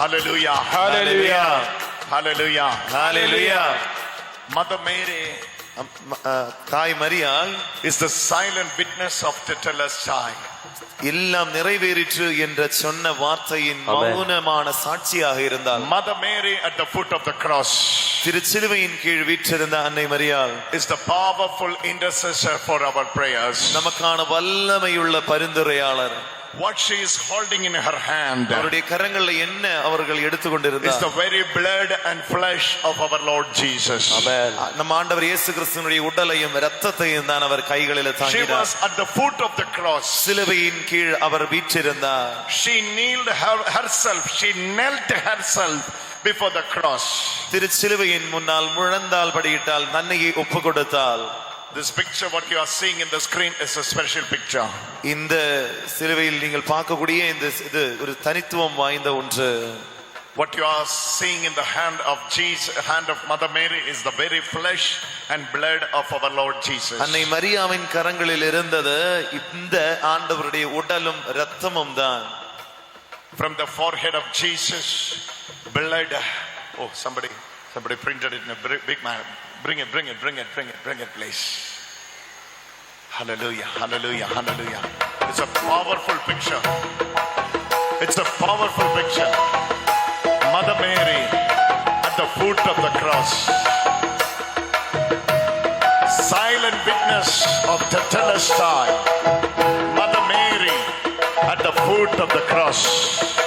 Hallelujah. Hallelujah. Hallelujah. Hallelujah. Mother Mary அம்- ம- ஆ, தாய் மரியாள் is the silent witness of Tetelestai. எல்லாம் நிறைவேறிற்று என்ற சொன்ன வார்த்தையின். மௌனமான சாட்சியாக இருந்தால் Mother Mary at the foot of the cross திருச்சிலுவையின் கீழ் வீற்றிருந்த அன்னை மரியாள் is the powerful intercessor for our prayers. நமக்கான வல்லமையுள்ள பரிந்துரையாளர் What she is holding in her hand அவருடைய கரங்கள்ல என்ன அவர்கள் is the எடுத்துக்கொண்டிருந்தார் very blood and flesh of our Lord Jesus. Amen. நம்ம ஆண்டவர் இயேசு கிறிஸ்துவனுடைய உடலையும் இரத்தத்தையும் தான் அவர் கைகளில் She தாங்கினார் was at the foot of the cross. சிலுவையின் கீழ் அவர் வீற்றிருந்தார் She kneeled her, herself, she knelt herself before the cross. திருச்சிலுவையின் முன்னால் முழந்தால் படியிட்டால் நன்னையை ஒப்பு கொடுத்தால் This picture, what you are seeing in the screen, is a special picture. இந்த சிலுவையில் நீங்கள் பார்க்கக்கூடிய இந்த இது ஒரு தனித்துவம் வாய்ந்த ஒன்று What you are seeing in the hand of Jesus, hand of Mother Mary, is the very flesh and blood of our Lord Jesus. அன்னை மரியாவின் கரங்களில் இருந்தது இந்த ஆண்டவருடைய உடலும் இரத்தமும் தான் From the forehead of Jesus, blood. Oh, somebody, somebody printed it in a big man. Bring it, bring it, bring it, bring it, bring it, please. Hallelujah, hallelujah, hallelujah. It's a powerful picture. It's a powerful picture. Mother Mary at the foot of the cross. Silent witness of Tetelestai. Mother Mary at the foot of the cross.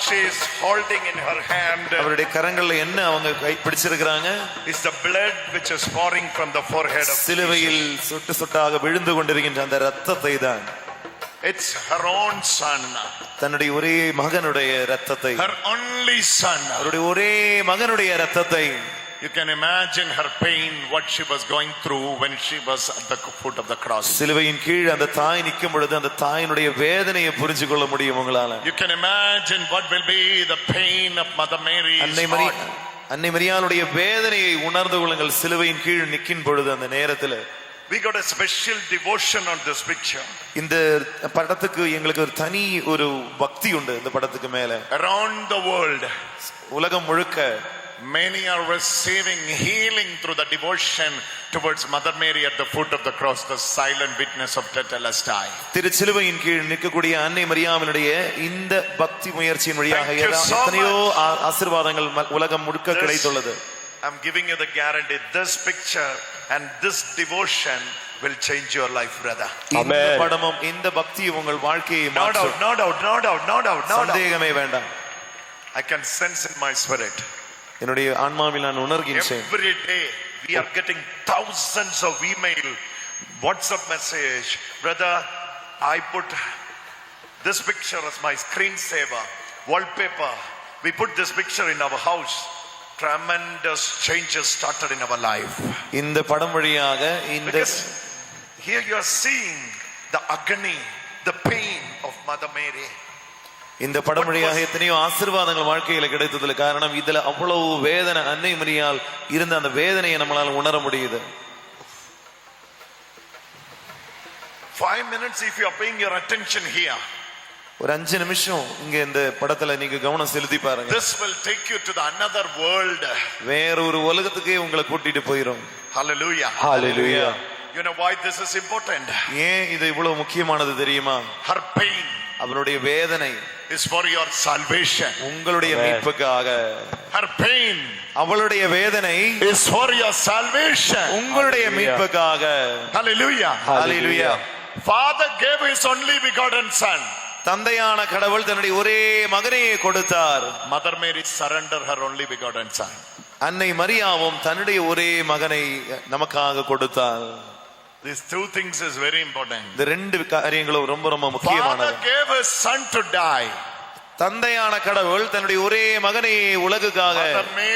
What she is holding in her hand. அவருடைய கரங்கள்ல என்ன அவங்க கை பிடிச்சிருக்கிறாங்க? Is the blood which is pouring from the forehead of சிலுவையில் சொட்டு சொட்டாக விழுந்து கொண்டிருக்கின்ற அந்த ரத்தத்தை தான். It's her own son, தன்னுடைய ஒரே மகனுடைய ரத்தத்தை her only son. அவருடைய ஒரே மகனுடைய ரத்தத்தை You can imagine her pain, what she was going through when she was at the foot of the cross. சிலுவையின் கீழ் அந்த தாய் நிற்கும் பொழுது அந்த தாயினுடைய வேதனையை புரிஞ்சு கொள்ள முடியும் உங்களால You can imagine what will be the pain of Mother Mary's அன்னை மரி heart. அன்னை மரியாளுடைய வேதனையை உணர்ந்து கொள்ளுங்கள் சிலுவையின் கீழ் நிற்கும் பொழுது அந்த நேரத்தில் We got a special devotion on this picture. இந்த படத்துக்கு எங்களுக்கு ஒரு தனி ஒரு பக்தி உண்டு இந்த படத்துக்கு மேல Around the world, உலகம் முழுக்க many are receiving healing through the devotion towards Mother Mary at the foot of the cross, the silent witness of Tetelestai. திருச்சிலுவையின் கீழ் நிற்கக்கூடிய அன்னை மரியாவினுடைய இந்த பக்தி முயற்சியின் வழியாக Thank you ஏதா- so எத்தனையோ much. ஆ- ஆசீர்வாதங்கள் ம- உலகம் முழுக்க This- கிடைத்துள்ளது I'm giving you the guarantee. This picture and this devotion will change your life, brother. இந்த Amen. படமும் இந்த பக்தியும் உங்கள் வாழ்க்கையை No doubt, மாற்றும் no doubt, no doubt, no doubt, no doubt. சந்தேகமே வேண்டாம் I can sense in my spirit. என்னுடைய ஆன்மாவில் நான் உணர்கின்றேன் Every day we are getting thousands of email, WhatsApp message. Brother, I put this picture as my screensaver, wallpaper. We put this picture in our house. Tremendous changes started in our life. இந்த படம் வழியாக இந்த Because here you are seeing the agony, the pain of Mother Mary. இந்த படம் வழியாக எத்தனையோ ஆசீர்வாதங்கள் வாழ்க்கையில கிடைத்ததுல காரணம் இதுல அவ்வளவு வேதனை அன்னை மரியால் இருந்த அந்த வேதனையை நம்மளால உணர முடியுது minutes, if you are paying your attention here, ஒரு அஞ்சு நிமிஷம் இங்க இந்த படத்துல நீங்க கவனம் செலுத்தி பாருங்க this will take you to the another world. வேற ஒரு உலகத்துக்கே உங்களை கூட்டிட்டு போயிரும் Hallelujah. Hallelujah. You know why this is important? ஏன் இது இவ்வளவு முக்கியமானது தெரியுமா Her pain அவருடைய வேதனை is for your salvation. உங்களுடைய. மீட்புக்காக Her pain அவளுடைய வேதனை is for your salvation. உங்களுடைய. மீட்புக்காக Hallelujah. Hallelujah. Father gave his only begotten son. தந்தையான கடவுள் தன்னுடைய ஒரே மகனையே கொடுத்தார் Mother Mary surrendered her only begotten son. அன்னை மரியாவும் தன்னுடைய ஒரே மகனை நமக்காக கொடுத்தாள் These two things is very important. இந்த ரெண்டு காரியங்களும் ரொம்ப ரொம்ப Father முக்கியமானது gave his son to die. தந்தையான கடவுள் தன்னுடைய ஒரே மகனை உலகுக்காக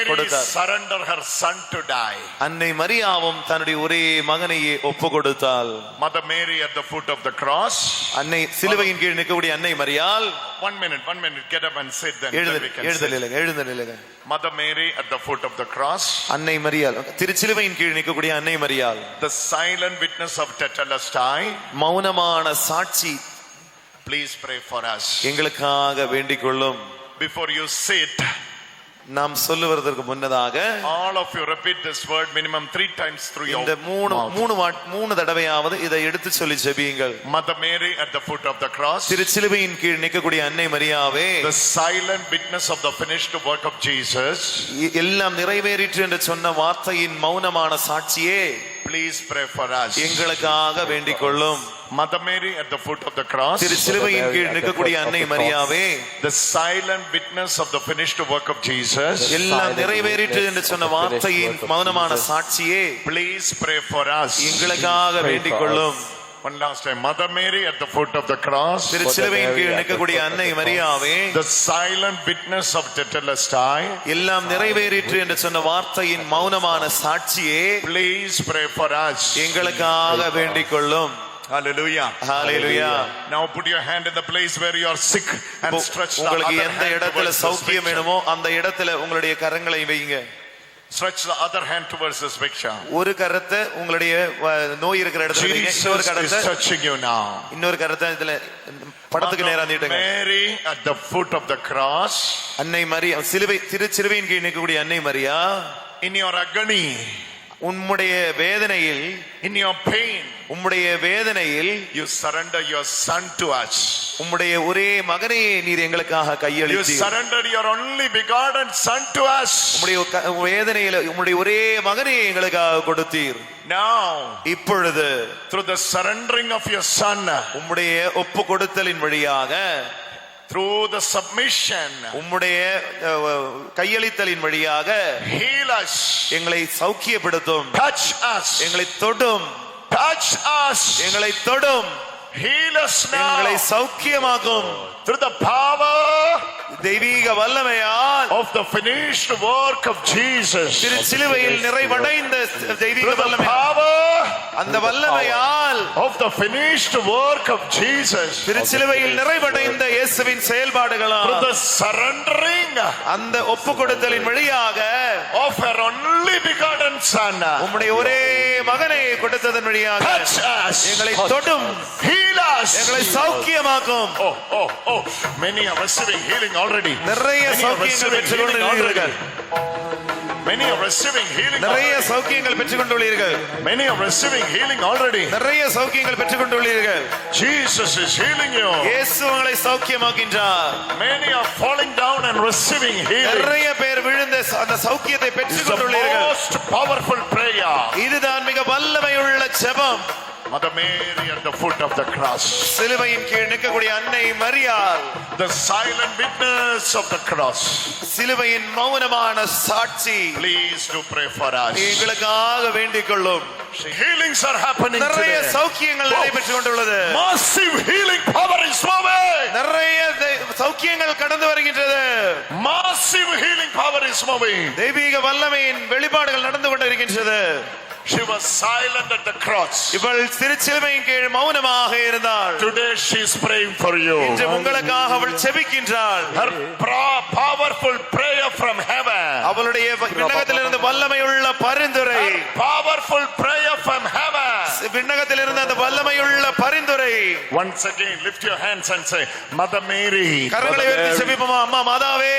கொடுத்தார் surrender her son to die. அன்னை மரியாவும் தன்னுடைய ஒரே மகனையே ஒப்பு கொடுத்தாள் Mother Mary at the foot of the cross. அன்னை சிலுவையின் கீழ் நிற்கக்கூடிய அன்னை மரியாள் One minute, one minute. Get up and sit then. then எழுத can எழுத sit. நிலைங்க எழுத நிலைங்க Mother Mary at the foot of the cross. அன்னை மரியாள் திருச்சிலுவையின் கீழ் நிற்கக்கூடிய அன்னை மரியாள் The silent witness of Tetelestai. மௌனமான சாட்சி Please pray for us. எங்களுக்காக வேண்டிக் கொள்ளும் Before you sit, நாம் சொல்லுவதற்கு முன்னதாக all of you repeat this word minimum three times through your இந்த மூணு. மூணு வாட்- மூணு தடவையாவது இதை எடுத்து சொல்லி ஜெபியுங்கள் Mother Mary at the foot of the cross. திருச்சிலுவையின் கீழ் நிற்கக்கூடிய அன்னை மரியாவே silent witness of the finished work of Jesus. எ- எல்லாம் நிறைவேறிற்று என்று சொன்ன வார்த்தையின் மௌனமான சாட்சியே Please pray for us. எங்களுக்காக வேண்டிக் கொள்ளும் Mother Mary at the foot of the cross. திரு சிலுவையின் கீழ் நிற்கக்கூடிய அன்னை மரியாவே The silent witness of the finished work of Jesus. எல்லாம் நிறைவேறிற்று என்று சொன்ன வார்த்தையின் மௌனமான சாட்சியே Please pray for us. எங்களுக்காக வேண்டிக் கொள்ளும் One last time. Mother Mary at the foot of the cross. திரு சிலுவையின் கீழ் நிற்கக்கூடிய அன்னை மரியாவே The silent witness of Tetelestai. எல்லாம் நிறைவேறிற்று என்று சொன்ன வார்த்தையின் மௌனமான சாட்சியே Please pray for us. எங்களுக்காக வேண்டிக் கொள்ளும் Hallelujah. Hallelujah Now put your hand in the place where you are sick and stretch the உங்களுக்கு எந்த இடத்துல சௌக்கியம். வேணுமோ அந்த இடத்துல உங்களுடைய கரங்களை வைங்க Stretch the other hand towards this picture. ஒரு கரத்தை உங்களுடைய நோய் இருக்கிற இடத்துல வைங்க இன்னொரு Jesus is கரத்தை touching you now. இன்னொரு கரத்தை இதுல படத்துக்கு நேரா நீட்டுங்க Mary at the foot of the cross. அன்னை மரியா சிலுவை திரு சிலுவையின் கீழ் நிற்கக்கூடிய அன்னை மரியா In your agony, உம்முடைய வேதனையில் in your pain, உம்முடைய வேதனையில் you surrender your son to us. உம்முடைய ஒரே மகனை நீர் எங்களுக்காக You கையளித்தீர். surrendered your only begotten son to us. உம்முடைய வேதனையில உம்முடைய ஒரே மகனை எங்களுக்காக கொடுத்தீர். Now, இப்பொழுது through the surrendering of your son, உம்முடைய ஒப்பு கொடுத்தலின் வழியாக through the submission, உம்முடைய கையளித்தலின் வழியாக heal us, எங்களை சௌக்கியப்படுத்தும். Touch us, எங்களை தொடும். Touch us, எங்களை தொடும் heal us எங்களை now சௌக்கியமாக்கும் through the power தெய்வீக வல்லமையால் of the finished work of Jesus. திரு சிலுவையில் நிறைவடைந்த தெய்வீக வல்லமை அந்த வல்லமையால் of the finished work of Jesus. திரு சிலுவையில் நிறைவடைந்த இயேசுவின் Through செயல்பாடுகளால் the surrendering அந்த ஒப்பு கொடுத்தலின் வழியாக of her only begotten son. உம்முடைய ஒரே மகனை கொடுத்ததன் வழியாக எங்களை தொடும் heal us. எங்களை சௌக்கியமாக்கும் Oh, oh, oh. Many are receiving healing already. நிறைய Many are சௌக்கியங்கள் receiving பெற்றுக் healing கொண்டுள்ளீர்கள் already. Many are receiving healing நிறைய already. சௌக்கியங்கள் பெற்றுக் கொண்டுள்ளீர்கள் Many are receiving healing already. நிறைய சௌக்கியங்கள் பெற்றுக் கொண்டுள்ளீர்கள் Jesus is healing you. இயேசு உங்களை சௌக்கியமாக்கின்றார் Many are falling down and receiving healing. நிறைய பேர் விழுந்த ச- அந்த சௌக்கியத்தை It's பெற்றுக் the கொண்டுள்ளீர்கள் most powerful prayer. இதுதான் மிக வல்லமையுள்ள ஜெபம் Mother Mary at the foot of the cross. சிலுவையின் கீழ் நிற்கக்கூடிய அன்னை மரியாள் The silent witness of the cross. சிலுவையின் மௌனமான சாட்சி Please do pray for us. எங்களுக்காக வேண்டிக் கொள்ளும் Healings are happening நிறைய. சௌக்கியங்கள் நடைபெற்றுக் கொண்டுள்ளது Massive healing power is moving. நிறைய தெ- சௌக்கியங்கள் கடந்து வருகின்றது Massive healing power is moving. தெய்வீக வல்லமையின் வெளிப்பாடுகள் நடந்து கொண்டிருக்கின்றது She was silent at the cross. இவள் திருச்சிலுவையின் கீழ் மௌனமாக இருந்தாள் Today she is praying for you. இன்று உங்களுக்காக அவள் செபிக்கின்றாள் Her powerful prayer from heaven. அவளுடைய விண்ணகத்திலிருந்து வல்லமையுள்ள பரிந்துரை powerful prayer from heaven. விண்ணகத்திலிருந்து அந்த வல்லமையுள்ள பரிந்துரை Once again, lift your hands and say, Mother Mary, கரங்களை உயர்த்தி செபிப்போமா அம்மா மாதாவே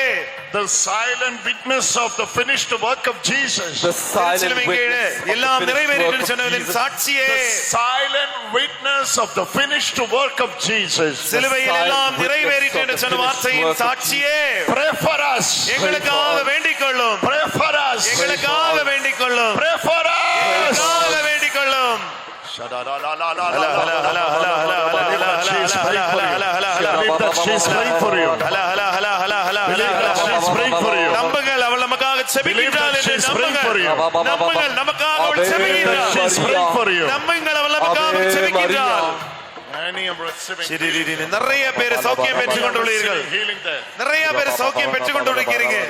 the silent witness of the finished work of Jesus. The silent திருச்சிலுவை கீழே witness of the எல்லாம் work of சொன்னதின். சாட்சியே The silent witness of the finished work of Jesus. சிலுவையில் எல்லாம் silent நிறைவேறிட்டு என்று witness of சொன்ன the வார்த்தையின் finished work of சாட்சியே Pray for us. எங்களுக்காக வேண்டிக் கொள்ளும் Pray for us. எங்களுக்காக வேண்டிக் கொள்ளும் Pray for us. நம்புங்கள் அவள் நமக்காக செபிக்கிறாள் என்று நம்புங்கள். நமக்காக அவள் செபிக்கிறாள் நம்புங்கள் அவள் நமக்காக செபிக்கிறாள் நிறைய பேர் சௌக்கியம் பெற்றுக் கொண்டுள்ளீர்கள். நிறைய பேர் சௌக்கியம் பெற்றுக் கொண்டிருக்கிறீர்கள்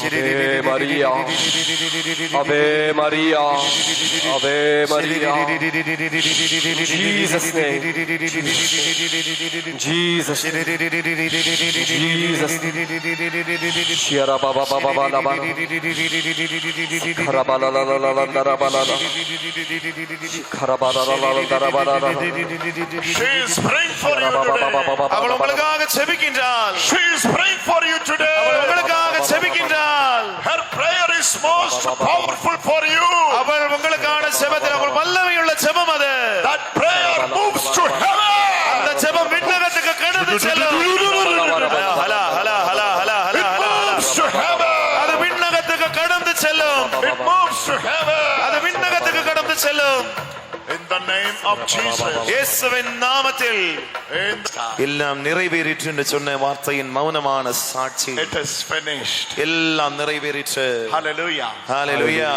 Ave Maria. Ave Maria. Ave Maria. Jesus name. Jesus. Jesus. Shira Baba Baba Baba Baba. Karabala la la la la la la la la. Karabala la la la la la la la. She is praying for you today. அவள் உங்களுக்காக செபிக்கின்றாள் She is praying for you அவள் today. உங்களுக்காக செபிக்கின்றாள் Her prayer is most powerful for you. அவள் உங்களுக்கான செபத்தில் அவள் வல்லமையுள்ள செபம் அது That prayer moves to அந்த heaven. செபம் விண்ணகத்துக்கு கடந்து செல்லும் ஹலா ஹலா ஹலா ஹலா It ஹலா ஹலா moves to heaven. அது விண்ணகத்துக்கு கடந்து செல்லும் It moves to heaven. அது விண்ணகத்துக்கு கடந்து செல்லும் the name of Jesus. இயேசுவின் நாமத்தில் எல்லாம் நிறைவேறிற்று என்று சொன்ன வார்த்தையின் மௌனமான சாட்சி It is finished. எல்லாம் நிறைவேறிற்று Hallelujah. Hallelujah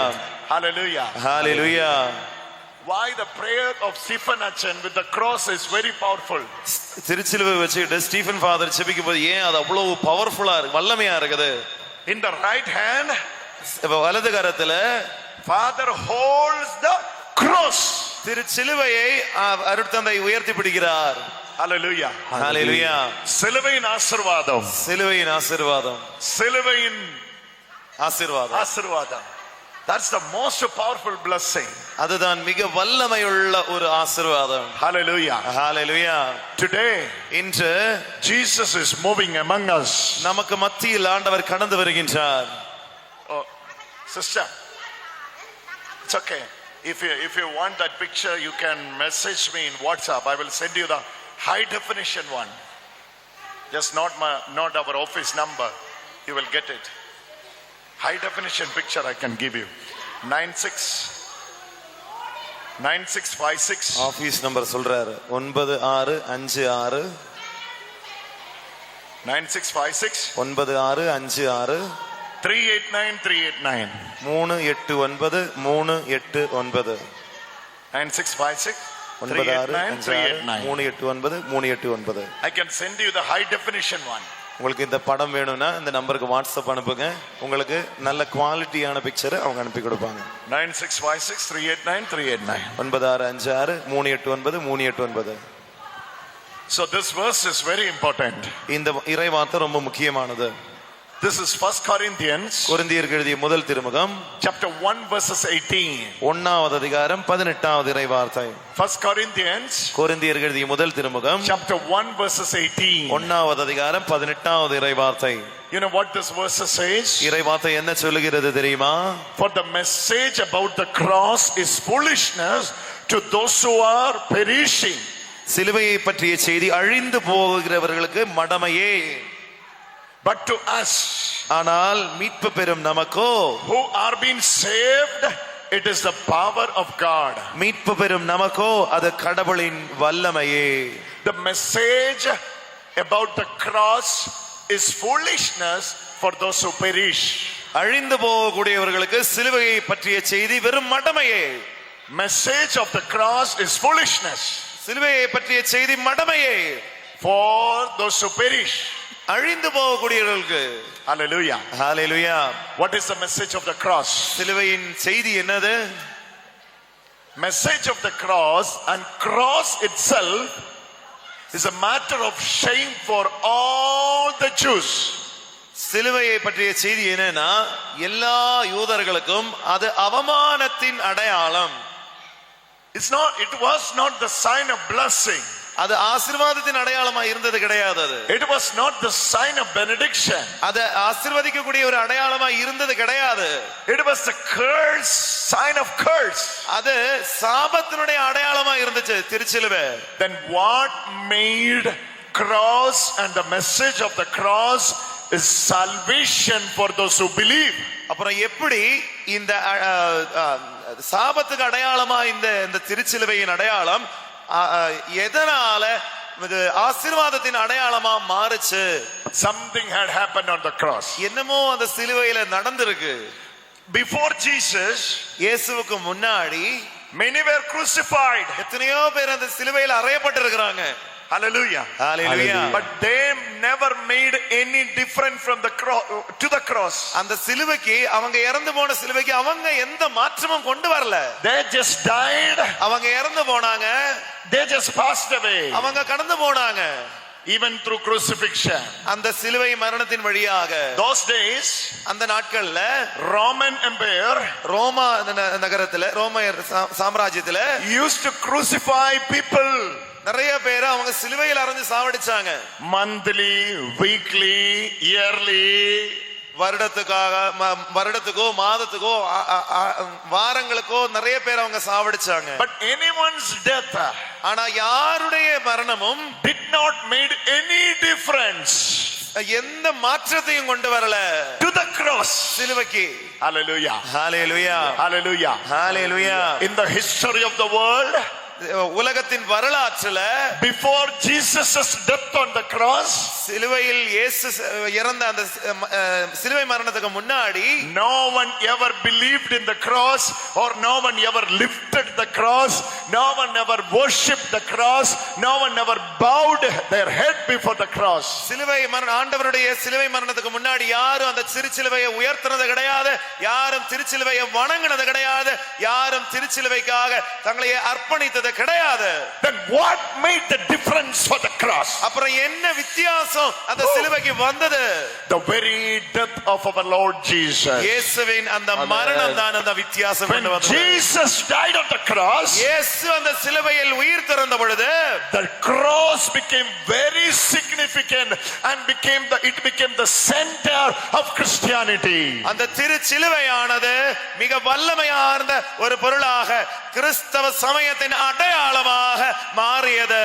Hallelujah. Hallelujah Why the prayer of Stephen Achan with the cross is very powerful. திருச்சிலுவை வச்சுக்கிட்டு ஸ்டீஃபன் ஃபாதர் செபிக்கும் போது ஏன் அது அவ்வளவு பவர்ஃபுல்லா இருக்கு வல்லமையா இருக்குது In the right hand, இப்ப வலது கரத்துல Father holds the cross. திருச்சிலுவையை அ- அருட்தந்தை உயர்த்தி பிடிக்கிறார் Hallelujah. சிலுவையின் ஆசிர்வாதம் சிலுவையின் ஆசீர்வாதம் சிலுவையின் ஆசீர்வாதம் ஆசிர்வாதம் That's the most powerful blessing. அதுதான் மிக வல்லமையுள்ள ஒரு ஆசீர்வாதம் Hallelujah. ஹalleluya Today, இன்று Jesus is moving among us. நமக்கு மத்தியில் ஆண்டவர் கடந்து வருகின்றார் Oh, sister, it's okay. If you, if you want that picture, you can message me in WhatsApp. I will send you the high definition one. Just not, my, not our office number. You will get it. High definition picture I can give you. 96 9656 Office number சொல்றாரு 9656 9656 three eight nine three eight nine மூணு எட்டு ஒன்பது மூணு எட்டு ஒன்பது. Nine six five six ஒன்பது ஆறு மூணு எட்டு ஒன்பது மூணு எட்டு ஒன்பது. I can send you the high definition one உங்களுக்கு இந்த படம் வேணும்னா இந்த நம்பருக்கு வாட்ஸ்அப் அனுப்புங்க. உங்களுக்கு நல்ல குவாலிட்டியான பிக்சர் அவங்க அனுப்பி கொடுப்பாங்க. Nine six five six three eight nine three eight nine ஒன்பது ஆறு அஞ்சு ஆறு மூணு எட்டு ஒன்பது மூணு எட்டு ஒன்பது. So this verse is very important இந்த இறை வார்த்தை ரொம்ப முக்கியமானது. This is First Corinthians குருந்தியருக்கு எழுதிய முதல் திருமுகம் chapter 1 verses 18. ஒன்னாவது அதிகாரம் பதினெட்டாவது இறை வார்த்தை First Corinthians குருந்தியருக்கு எழுதிய முதல் திருமுகம் chapter 1 verses 18. ஒன்னாவது அதிகாரம் பதினெட்டாவது இறை வார்த்தை You know what this verse says? இறை வார்த்தை என்ன சொல்லுகிறது தெரியுமா For the message about the cross is foolishness to those who are perishing. சிலுவையை பற்றிய செய்தி அழிந்து போகிறவர்களுக்கு மடமையே பட் டு அஸ் ஆனால் மீட்பு பெறும் நமக்கோ? Who are been saved it is the power of God மீட்பு பெறும் நமக்கோ? அது கடவுளின் வல்லமையே. The message about the cross is foolishness for those who perish அழிந்து போகக்கூடியவர்களுக்கு சிலுவையை பற்றிய செய்தி வெறும் மடமையே. Message of the cross is foolishness சிலுவையை பற்றிய செய்தி மடமையே. for those who perish. அழிந்து போகக்கூடியவர்களுக்கு Hallelujah. Hallelujah What is the message of the cross? சிலுவையின் செய்தி என்னது Message of the cross and cross itself is a matter of shame for all the Jews. சிலுவையை பற்றிய செய்தி என்னன்னா எல்லா யூதர்களுக்கும் அது அவமானத்தின் அடையாளம் It's not, it was not the sign of blessing. அது ஆசீர்வாதத்தின் அடையாளமா இருந்தது கிடையாது அது It was not the sign of benediction. அது ஆசீர்வதிக்கக்கூடிய ஒரு அடையாளமா இருந்தது கிடையாது It was the curse, sign of curse. அது சாபத்தினுடைய அடையாளமா இருந்துச்சு திருச்சிலுவை Then what made cross and the message of the cross is salvation for those who believe. அப்புறம் எப்படி இந்த அ, அ, அ, சாபத்துக்கு அடையாளமா இந்த இந்த திருச்சிலுவையின் அடையாளம் அ, அ, எதனால இது ஆசீர்வாதத்தின் அடையாளமா மாறுச்சு Something had happened on the cross. என்னமோ அந்த சிலுவையில நடந்திருக்கு Before Jesus, இயேசுவுக்கு முன்னாடி many were crucified. எத்தனையோ பேர் அந்த சிலுவையில் அறையப்பட்டிருக்கிறாங்க Hallelujah. Hallelujah But they never made any difference from the cross to the cross. அந்த சிலுவைக்கு அவங்க இறந்து போன சிலுவைக்கு அவங்க எந்த மாற்றமும் கொண்டு வரல They just died. அவங்க இறந்து போனாங்க They just passed away. அவங்க கடந்து போனாங்க Even through crucifixion. அந்த சிலுவை மரணத்தின் வழியாக Those days, அந்த நாட்கள்ல Roman Empire ரோமா நகரத்துல சா- சாம்ராஜ்யத்துல used to crucify people நிறைய பேரை அவங்க சிலுவையில் அரைஞ்சு சாவடிச்சாங்க monthly, weekly, yearly. வருடத்துக்காக வருடத்துக்கோ மாதத்துக்கோ வாரங்களுக்கோ நிறைய பேர் அவங்க சாவடிச்சாங்க But anyone's death ஆனா யாருடைய மரணமும் did not made any difference எந்த மாற்றத்தையும் கொண்டு வரல to the cross. சிலுவைக்கு Hallelujah. Hallelujah Hallelujah. Hallelujah In the history of the world, உலகத்தின் வரலாற்றுல before Jesus' death on the cross, சிலுவையில் இயேசு இறந்த அந்த சிலுவை மரணத்துக்கு முன்னாடி no one ever believed in the cross, or no one ever lifted the cross, no one ever worshipped the cross, no one ever bowed their head before the cross. சிலுவை மரண ஆண்டவருடைய சிலுவை மரணத்துக்கு முன்னாடி யாரும் அந்த திருச்சிலுவையை உயர்த்தினது கிடையாது யாரும் திருச்சிலுவையை வணங்கினது கிடையாது யாரும் திருச்சிலுவைக்காக தங்களை அர்ப்பணித்தது கிடையாது Then what made the difference for the cross? அப்புறம் என்ன வித்தியாசம் அந்த சிலுவைக்கு வந்தது The very death of our Lord Jesus. இயேசுவின் அந்த மரணம் தான் அந்த வித்தியாசம் கொண்டு வந்தது Jesus died on the cross, இயேசு அந்த சிலுவையில் உயிர் திறந்த பொழுது the cross became very significant and became the it became the center of Christianity. அந்த திருச்சிலுவையானது மிக வல்லமையார்ந்த ஒரு பொருளாக கிறிஸ்தவ சமயத்தின் அடையாளமாக மாறியது.